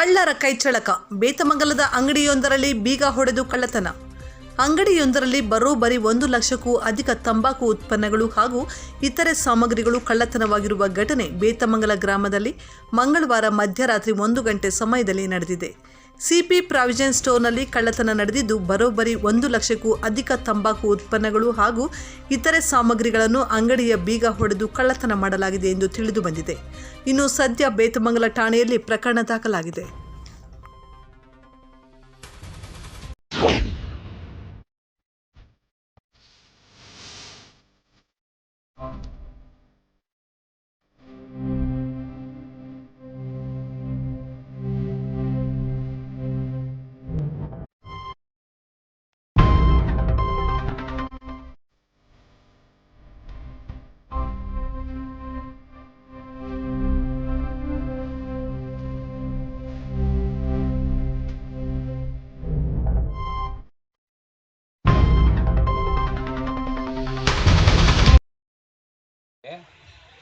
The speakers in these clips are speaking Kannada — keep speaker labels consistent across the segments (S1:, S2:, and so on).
S1: ಕಳ್ಳರ ಕೈಚಳಕ ಬೇತಮಂಗಲದ ಅಂಗಡಿಯೊಂದರಲ್ಲಿ ಬೀಗ ಹೊಡೆದು ಕಳ್ಳತನ. ಅಂಗಡಿಯೊಂದರಲ್ಲಿ ಬರೋಬ್ಬರಿ ಒಂದು ಲಕ್ಷಕ್ಕೂ ಅಧಿಕ ತಂಬಾಕು ಉತ್ಪನ್ನಗಳು ಹಾಗೂ ಇತರೆ ಸಾಮಗ್ರಿಗಳು ಕಳ್ಳತನವಾಗಿರುವ ಘಟನೆ ಬೇತಮಂಗಲ ಗ್ರಾಮದಲ್ಲಿ ಮಂಗಳವಾರ ಮಧ್ಯರಾತ್ರಿ ಒಂದು ಗಂಟೆ ಸಮಯದಲ್ಲಿ ನಡೆದಿದೆ. ಸಿಪಿ ಪ್ರಾವಿಷನ್ ಸ್ಟೋರ್ನಲ್ಲಿ ಕಳ್ಳತನ ನಡೆದಿದ್ದು, ಬರೋಬ್ಬರಿ ಒಂದು ಲಕ್ಷಕ್ಕೂ ಅಧಿಕ ತಂಬಾಕು ಉತ್ಪನ್ನಗಳು ಹಾಗೂ ಇತರೆ ಸಾಮಗ್ರಿಗಳನ್ನು ಅಂಗಡಿಯ ಬೀಗ ಹೊಡೆದು ಕಳ್ಳತನ ಮಾಡಲಾಗಿದೆ ಎಂದು ತಿಳಿದು ಬಂದಿದೆ. ಇನ್ನು ಸದ್ಯ ಬೇತಮಂಗಲ ಠಾಣೆಯಲ್ಲಿ ಪ್ರಕರಣ ದಾಖಲಾಗಿದೆ.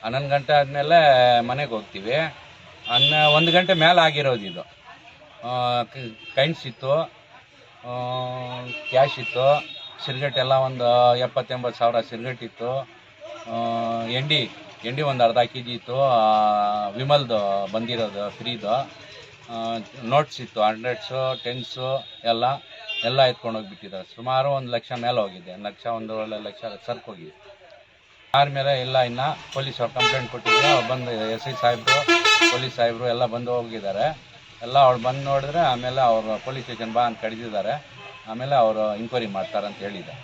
S2: ಹನ್ನೊಂದು ಗಂಟೆ ಆದಮೇಲೆ ಮನೆಗೆ ಹೋಗ್ತೀವಿ. ಅನ್ನ ಒಂದು ಗಂಟೆ ಮೇಲೆ ಆಗಿರೋದು ಇದು. ಕೈನ್ಸ್ ಇತ್ತು. ಕ್ಯಾಶ್ ಇತ್ತು. ಸಿರ್ಗಟ್ ಎಲ್ಲ ಒಂದು ಎಪ್ಪತ್ತೆಂಬತ್ತು ಸಾವಿರ ಸಿರ್ಗಟ್ ಇತ್ತು. ಎಂಡಿ ಎಂಡಿ ಒಂದು ಅರ್ಧ ಕೆ ಜಿ ಇತ್ತು. ವಿಮಲ್ದು ಬಂದಿರೋದು, ಫ್ರೀದು. ನೋಟ್ಸ್ ಇತ್ತು, ಹಂಡ್ರೆಡ್ಸು, ಟೆನ್ಸು ಎಲ್ಲ ಎಲ್ಲ ಎತ್ಕೊಂಡು ಹೋಗಿಬಿಟ್ಟಿದ್ದಾರೆ ಸುಮಾರು ಒಂದು ಲಕ್ಷ ಮೇಲೆ ಹೋಗಿದೆ. ಲಕ್ಷ ಒಂದೂವರೆ ಲಕ್ಷ ಸರ್ಕ್ ಹೋಗಿದೆ. ಯಾರ ಮೇಲೆ ಇಲ್ಲ, ಇನ್ನ ಪೊಲೀಸ್ ಅವ್ರು ಕಂಪ್ಲೇಂಟ್ ಕೊಟ್ಟಿದ್ರೆ, ಅವ್ರು ಬಂದು ಎಸ್ ಐ ಸಾಹೇಬ್ರು, ಪೊಲೀಸ್ ಸಾಹೇಬ್ರು ಎಲ್ಲ ಬಂದು ಹೋಗಿದ್ದಾರೆ. ಎಲ್ಲ ಅವ್ರು ಬಂದು ನೋಡಿದ್ರೆ ಆಮೇಲೆ ಅವರು ಪೊಲೀಸ್ ಸ್ಟೇಷನ್ ಬಾ ಅಂತ ಕಡಿದಿದ್ದಾರೆ ಆಮೇಲೆ ಅವರು ಇನ್ಕ್ವೈರಿ ಮಾಡ್ತಾರೆ ಅಂತ ಹೇಳಿದ್ದಾರೆ.